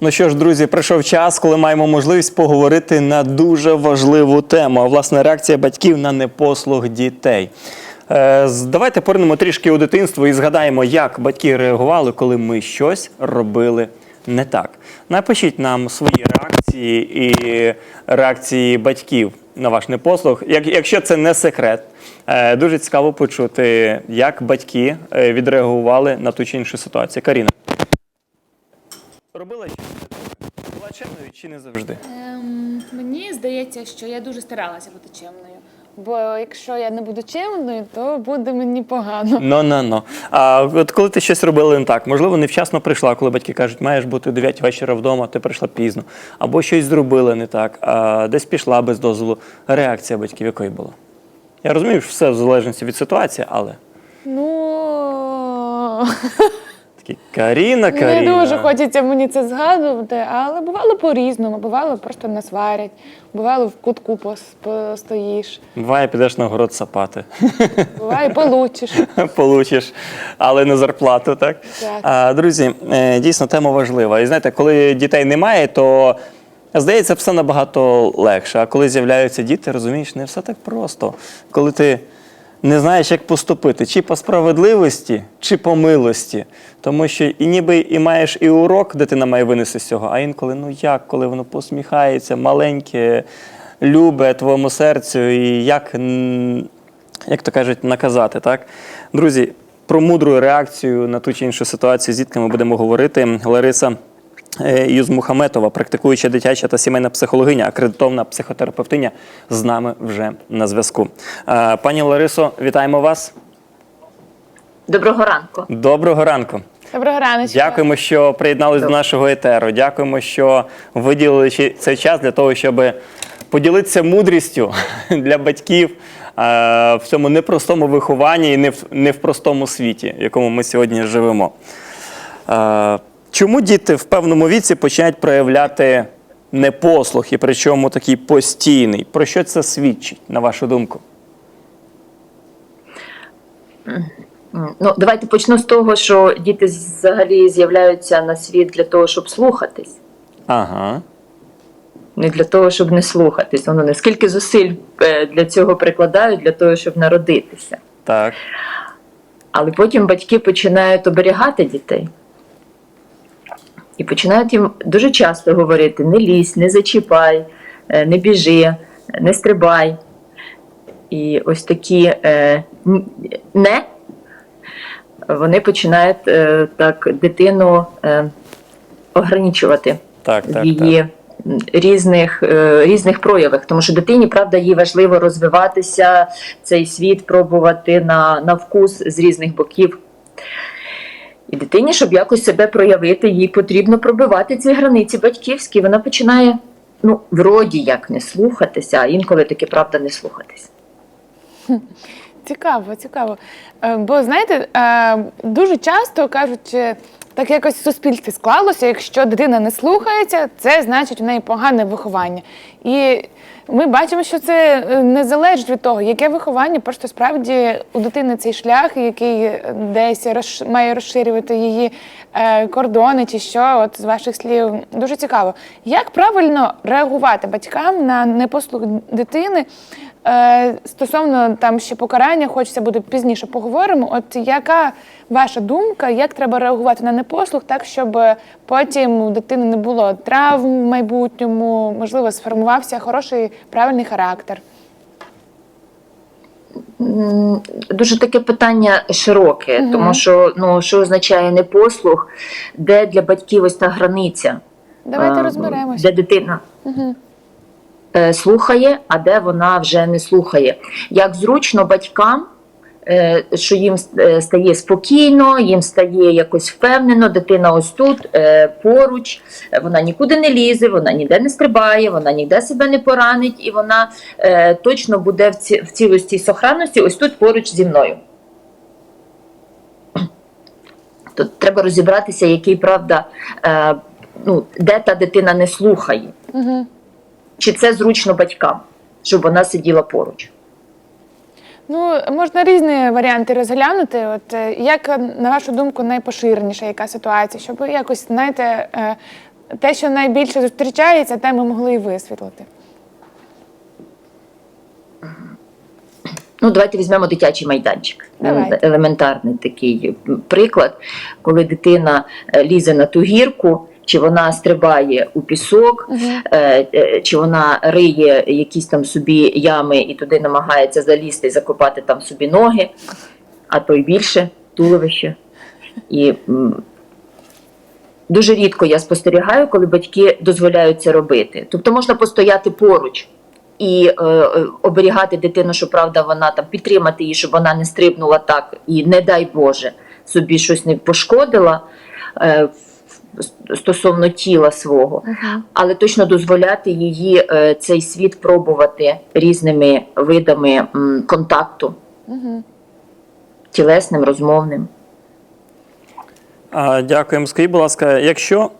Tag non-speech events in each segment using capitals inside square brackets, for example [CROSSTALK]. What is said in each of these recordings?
Ну що ж, друзі, прийшов час, коли маємо можливість поговорити на дуже важливу тему. А власне реакція батьків на непослух дітей. Е, давайте поринемо трішки у дитинство і згадаємо, як батьки реагували, коли ми щось робили не так. Напишіть нам свої реакції і реакції батьків на ваш непослух. Як, якщо це не секрет, е, дуже цікаво почути, як батьки е, відреагували на ту чи іншу ситуацію. Каріна. Робила щось не так? Була чемною чи не завжди? Ем, мені здається, що я дуже старалася бути чемною. Бо якщо я не буду чемною, то буде мені погано. Ну, ну, ну. А от коли ти щось робила не так, можливо, невчасно прийшла, коли батьки кажуть, маєш бути 9 вечора вдома, ти прийшла пізно. Або щось зробила не так, а десь пішла без дозволу. Реакція батьків якою була? Я розумію, що все в залежності від ситуації, але Ну такі Каріна, не дуже хочеться мені це згадувати, але бувало по-різному. Бувало просто насварять, бувало в кутку пос- постоїш, Буває, підеш на город сапати. [LAUGHS] буває получиш. [LAUGHS] Получиш, але не зарплату, так? Так. А, друзі, е, дійсно тема важлива. І знаєте, коли дітей немає, то здається, все набагато легше. А коли з'являються діти, розумієш, не все так просто. Коли ти не знаєш, як поступити, чи по справедливості, чи по милості. Тому що і ніби і маєш і урок, дитина має винести з цього, а інколи, ну як, коли воно посміхається, маленьке, любе твоєму серцю, і як як то кажуть, наказати. Так? Друзі, про мудру реакцію на ту чи іншу ситуацію з дітками будемо говорити. Лариса е, Юзмухаметова, практикуюча дитяча та сімейна психологиня, акредитована психотерапевтиня, з нами вже на зв'язку. Е, Пані Ларисо, вітаємо вас. Доброго ранку. Доброго ранку. Доброго раночку. Дякуємо, що приєднались до нашого етеру. Дякуємо, що виділили цей час для того, щоб поділитися мудрістю [LAUGHS] для батьків е, в цьому непростому вихованні і не в, не в простому світі, в якому ми сьогодні живемо. Чому діти в певному віці починають проявляти непослух, і причому такий постійний? Про що це свідчить, на вашу думку? Ну, давайте почну з того, що діти взагалі з'являються на світ для того, щоб слухатись, Ага. не для того, щоб не слухатись. Воно не скільки зусиль е, для цього прикладають, для того, щоб народитися. Так. Але потім батьки починають оберігати дітей. І починають їм дуже часто говорити: не лізь, не зачіпай, е, не біжи, не стрибай. І ось такі е, не вони починають е, так дитину е, ограничувати Так, в її м, різних, е, різних проявах. Тому що дитині, правда, їй важливо розвиватися, цей світ пробувати на, на вкус з різних боків. І дитині, щоб якось себе проявити, їй потрібно пробивати ці границі батьківські. Вона починає, ну, вроді як не слухатися, а інколи таки правда не слухатись. Цікаво, цікаво. Е, Бо знаєте, е, дуже часто кажуть, так якось в суспільстві склалося, якщо дитина не слухається, це значить у неї погане виховання. І ми бачимо, що це е, не залежить від того, яке виховання, просто справді у дитини цей шлях, який десь має розширювати її е, кордони, чи що, от з ваших слів, дуже цікаво. Як правильно реагувати батькам на непослух дитини? Е, Стосовно там ще покарання, хочеться буде пізніше поговоримо. От яка ваша думка, як треба реагувати на непослух, так щоб потім у дитини не було травм в майбутньому, можливо, сформувався хороший правильний характер? Дуже таке питання широке, Мгм. тому що ну, що означає непослух, де для батьків ось та границя? Давайте Е, розберемось. Де дитина Угу. слухає, а де вона вже не слухає. Як зручно батькам, що їм е, стає спокійно, їм стає якось впевнено, дитина ось тут е, поруч, е, вона нікуди не лізе, вона ніде не стрибає, вона ніде себе не поранить, і вона е, точно буде в, цілості і сохранності ось тут поруч зі мною. Тут треба розібратися, який правда, е, ну, де та дитина не слухає Угу. чи це зручно батькам, щоб вона сиділа поруч. Ну, можна різні варіанти розглянути. От е, як, е, на вашу думку, найпоширеніша яка ситуація, щоб якось, знаєте, е, те, що найбільше зустрічається, те ми могли і висвітлити. Ну, давайте візьмемо дитячий майданчик. Давайте. Елементарний такий приклад, коли дитина лізе на ту гірку, чи вона стрибає у пісок, е, е, чи вона риє якісь там собі ями і туди намагається залізти і закопати там собі ноги, а то й більше туловище. І дуже рідко я спостерігаю, коли батьки дозволяють це робити. Тобто можна постояти поруч і е, е, оберігати дитину, що правда, вона там підтримати її, щоб вона не стрибнула так, і не дай Боже собі щось не пошкодила е, стосовно тіла свого, але точно дозволяти її е, цей світ пробувати різними видами контакту, тілесним, розмовним. Дякуємо. Скажіть, будь ласка, якщо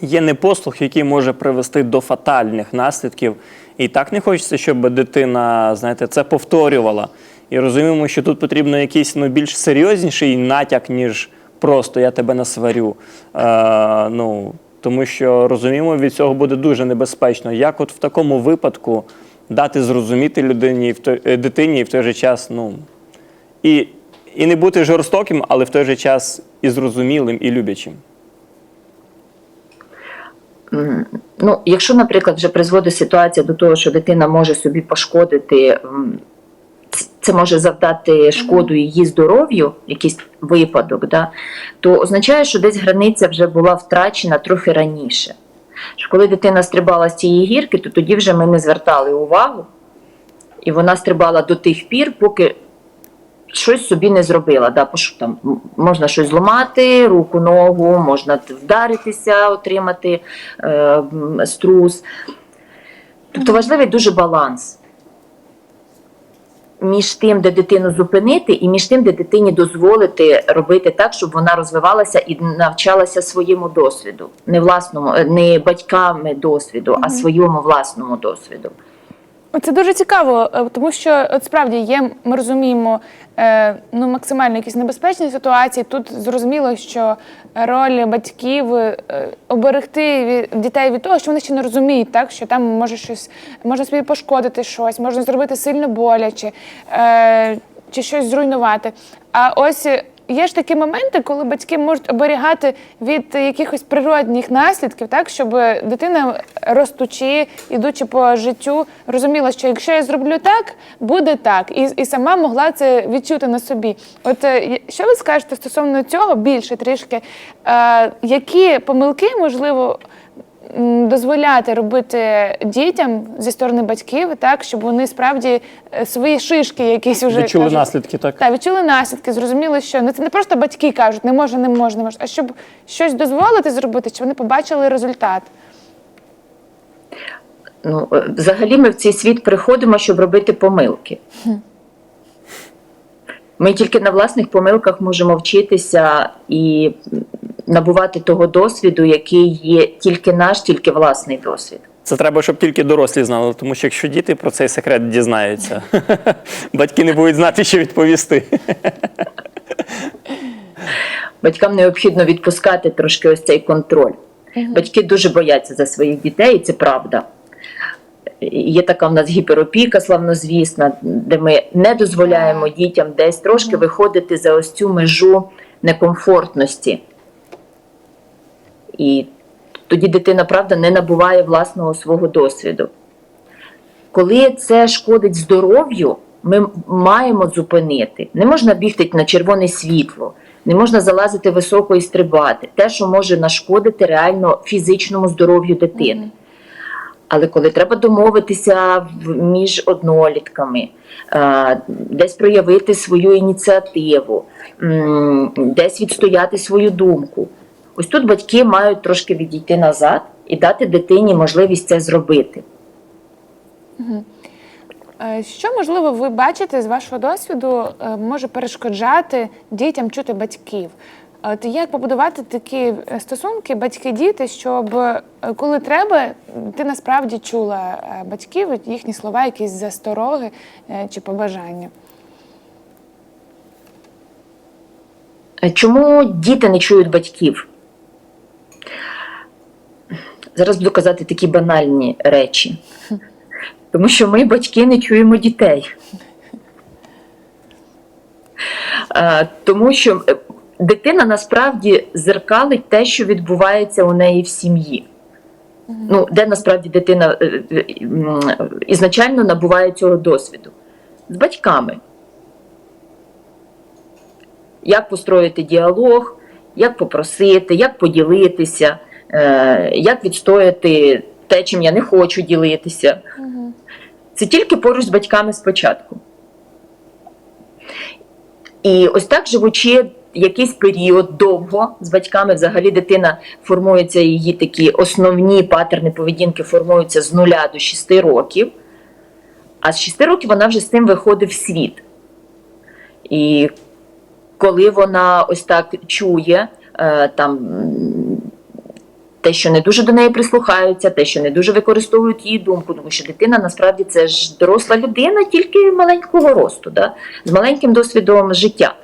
є непослух, який може привести до фатальних наслідків, і так не хочеться, щоб дитина, знаєте, це повторювала. І розуміємо, що тут потрібно якийсь ну, більш серйозніший натяк, ніж просто я тебе насварю. Е, ну, тому що розуміємо, від цього буде дуже небезпечно. Як от в такому випадку дати зрозуміти людині е, дитині і в той же час, ну, і, і не бути жорстоким, але в той же час і зрозумілим, і люблячим. Ну, якщо, наприклад, вже призводить ситуація до того, що дитина може собі пошкодити, це може завдати шкоду її здоров'ю, якийсь випадок, да, то означає, що десь границя вже була втрачена трохи раніше. Що коли дитина стрибала з цієї гірки, то тоді вже ми не звертали увагу, і вона стрибала до тих пір, поки щось собі не зробила. Да, що там можна щось зламати, руку, ногу, можна вдаритися, отримати е, струс. Тобто важливий дуже баланс між тим, де дитину зупинити, і між тим, де дитині дозволити робити так, щоб вона розвивалася і навчалася своєму досвіду, не власному, не батьками досвіду, а своєму власному досвіду. Це дуже цікаво, е, тому що от справді є, ми розуміємо е, ну, максимально якісь небезпечні ситуації. Тут зрозуміло, що роль батьків е, оберегти дітей від того, що вони ще не розуміють, так що там може щось можна собі пошкодити щось, можна зробити сильно боляче чи щось зруйнувати. А ось є ж такі моменти, коли батьки можуть оберігати від якихось природних наслідків, так щоб дитина ростучи, ідучи по життю, розуміла, що якщо я зроблю так, буде так, і, і сама могла це відчути на собі. От е, що ви скажете стосовно цього більше трішки? Е, які помилки можливо? Дозволяти робити дітям зі сторони батьків, так щоб вони справді е, свої шишки якісь вже Відчули кажуть, наслідки, так? так, відчули наслідки, зрозуміли, що ну, це не просто батьки кажуть, не може, не може, не може, а щоб щось дозволити зробити, щоб вони побачили результат. Ну, е, взагалі ми в цей світ приходимо, щоб робити помилки. Ми тільки на власних помилках можемо вчитися і набувати того досвіду, який є тільки наш, тільки власний досвід. Це треба, щоб тільки дорослі знали, тому що якщо діти про цей секрет дізнаються, [LAUGHS] батьки не будуть знати, що відповісти. [LAUGHS] Батькам необхідно відпускати трошки ось цей контроль. Батьки дуже бояться за своїх дітей, і це правда. Є така в нас гіперопіка, славнозвісна, де ми не дозволяємо дітям десь трошки виходити за ось цю межу некомфортності. І тоді дитина, правда, не набуває власного свого досвіду. Коли це шкодить здоров'ю, ми маємо зупинити. Не можна бігти на червоне світло, не можна залазити високо і стрибати. Те, що може нашкодити реально фізичному здоров'ю дитини. Але коли треба домовитися між однолітками, е, десь проявити свою ініціативу, десь відстояти свою думку. Ось тут батьки мають трошки відійти назад і дати дитині можливість це зробити. Е, Що можливо ви бачите з вашого досвіду, е, може перешкоджати дітям чути батьків? От як побудувати такі е, стосунки батьки-діти, щоб коли треба, ти насправді чула батьків, їхні слова, якісь застороги чи побажання? Чому діти не чують батьків? Зараз буду казати такі банальні речі. Тому що ми, батьки, не чуємо дітей. Тому що е, дитина насправді зеркалить те, що відбувається у неї в сім'ї. Ну, де насправді дитина е, е, ізначально набуває цього досвіду? З батьками. Як построїти діалог, як попросити, як поділитися, як відстояти те, чим я не хочу ділитися. Це тільки поруч з батьками спочатку. І ось так живучи якийсь період довго з батьками, взагалі дитина формується, її такі основні патерни поведінки формуються з нуля до 6 років. А з 6 років вона вже з тим виходить в світ. І коли вона ось так чує е, там. Те, що не дуже до неї прислухаються, те, що не дуже використовують її думку, тому що дитина насправді це ж доросла людина, тільки маленького росту, да? з маленьким досвідом життя.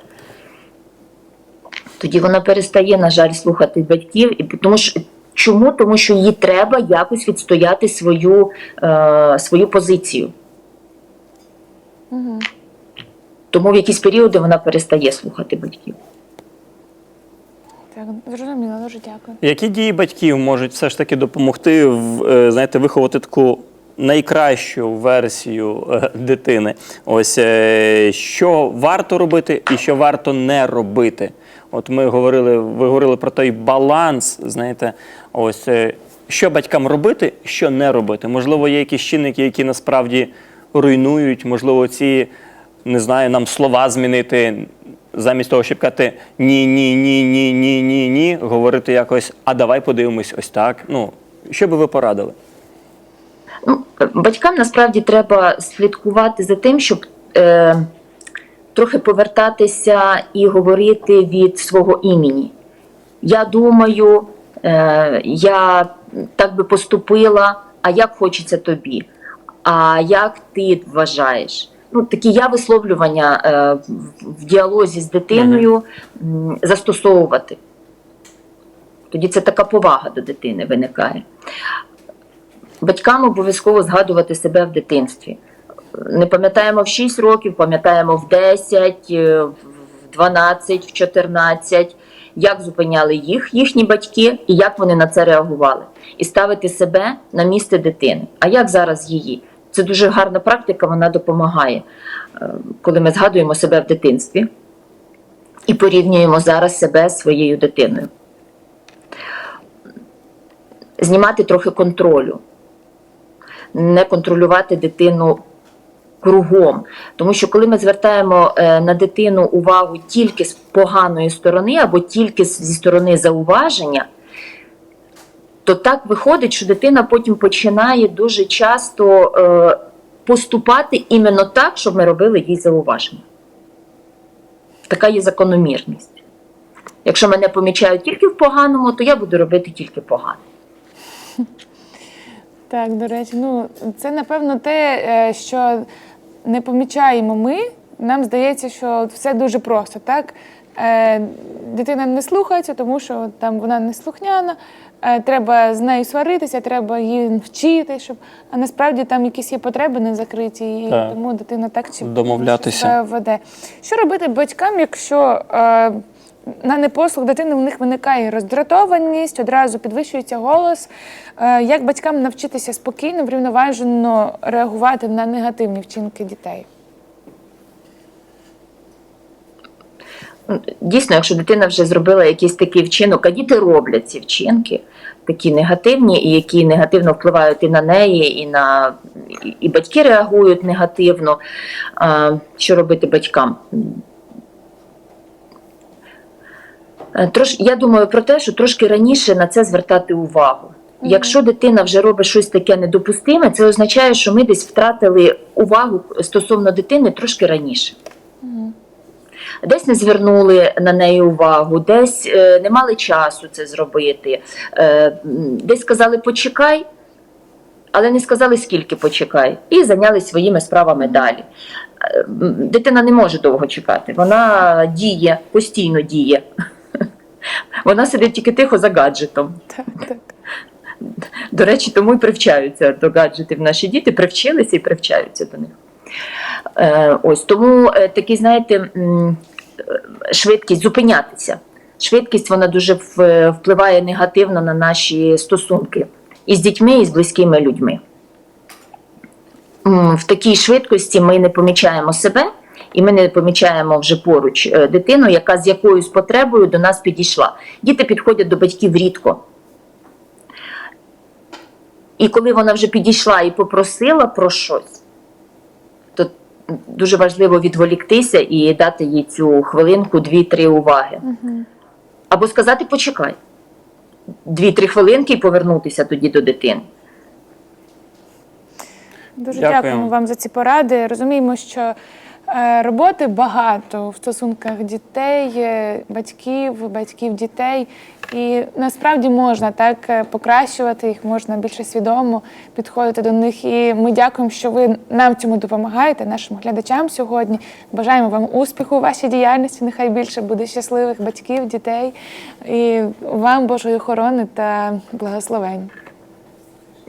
Тоді вона перестає, на жаль, слухати батьків. І тому що, чому? Тому що їй треба якось відстояти свою, е, свою позицію. Тому в якісь періоди вона перестає слухати батьків. Так, зрозуміло, дуже дякую. Які дії батьків можуть все ж таки допомогти в, е, знаєте, виховати таку найкращу версію е, дитини? Ось е, що варто робити і що варто не робити? От ми говорили, ви говорили про той баланс, знаєте, ось що батькам робити, що не робити. Можливо, є якісь чинники, які насправді руйнують, можливо, ці не знаю, нам слова змінити. Замість того, щоб казати ні, ні, ні, ні, ні, ні, ні, говорити якось, а давай подивимось ось так. Ну, що би ви порадили? Ну, батькам насправді треба слідкувати за тим, щоб е, трохи повертатися і говорити від свого імені. Я думаю, е, я так би поступила, а як хочеться тобі? А як ти вважаєш? Ну, такі я висловлювання е, в- діалозі з дитиною м, застосовувати. Тоді це така повага до дитини виникає. Батькам обов'язково згадувати себе в дитинстві. Не пам'ятаємо в 6 років, пам'ятаємо в 10, е, в 12, в 14, як зупиняли їх їхні батьки і як вони на це реагували. І ставити себе на місце дитини. А як зараз її? Це дуже гарна практика, вона допомагає, е, коли ми згадуємо себе в дитинстві і порівнюємо зараз себе з своєю дитиною. Знімати трохи контролю не контролювати дитину кругом. Тому що коли ми звертаємо е, на дитину увагу тільки з поганої сторони або тільки зі сторони зауваження, то так виходить, що дитина потім починає дуже часто е, поступати іменно так, щоб ми робили їй зауваження. Така є закономірність. Якщо мене помічають тільки в поганому, то я буду робити тільки погано. [LAUGHS] Так, до речі, ну це напевно те, е, що не помічаємо ми. Нам здається, що все дуже просто, так? Е, Дитина не слухається, тому що там вона не слухняна, е, треба з нею сваритися, треба її вчити, щоб а насправді там якісь є потреби не закриті, і Так. тому дитина так чи Домовлятися. себе веде. Що робити батькам, якщо е, на непослух дитини у них виникає роздратованість, одразу підвищується голос. Е, Як батькам навчитися спокійно, врівноважено реагувати на негативні вчинки дітей? Дійсно, якщо дитина вже зробила якийсь такий вчинок, а діти роблять ці вчинки, такі негативні, і які негативно впливають і на неї, і на і- батьки реагують негативно. А, Що робити батькам? Е, Трош, я думаю про те, що трошки раніше на це звертати увагу. Якщо дитина вже робить щось таке недопустиме, це означає, що ми десь втратили увагу стосовно дитини трошки раніше. Десь не звернули на неї увагу, десь е, не мали часу це зробити, е, десь сказали почекай, але не сказали скільки почекай, і зайнялися своїми справами далі. Е, Дитина не може довго чекати, вона діє, постійно діє. [LAUGHS] Вона сидить тільки тихо за гаджетом. Так, так. До речі, тому і привчаються до гаджетів наші діти, привчилися і привчаються до них. Е, ось тому е, такий, знаєте, е, швидкість зупинятися. Швидкість вона дуже впливає негативно на наші стосунки і з дітьми, і з близькими людьми. В такій швидкості ми не помічаємо себе, і ми не помічаємо вже поруч дитину, яка з якоюсь потребою до нас підійшла. Діти підходять до батьків рідко. І коли вона вже підійшла і попросила про щось, дуже важливо відволіктися і дати їй цю хвилинку, дві-три уваги. Або сказати почекай. Дві-три хвилинки і повернутися тоді до дитини. Дуже Дякуємо. дякуємо вам за ці поради. Розуміємо, що роботи багато в стосунках дітей, е, батьків, батьків дітей. І насправді можна так е, покращувати їх, можна більше свідомо підходити до них. І ми дякуємо, що ви нам цьому допомагаєте, нашим глядачам сьогодні. Бажаємо вам успіху у вашій діяльності. Нехай більше буде щасливих батьків, дітей і вам Божої охорони та благословень.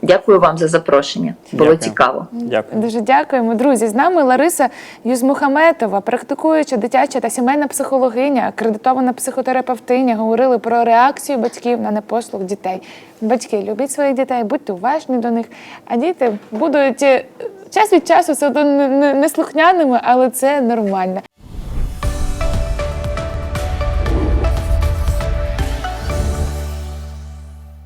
Дякую вам за запрошення. Було Дякую. цікаво. Дякую. Дуже дякуємо, друзі. З нами Лариса Юзмухаметова, практикуюча дитяча та сімейна психологиня, акредитована психотерапевтиня. Говорили про реакцію батьків на непослух дітей. Батьки, любіть своїх дітей, будьте уважні до них. А діти будуть е, час від часу все одно не- не- неслухняними, але це нормально.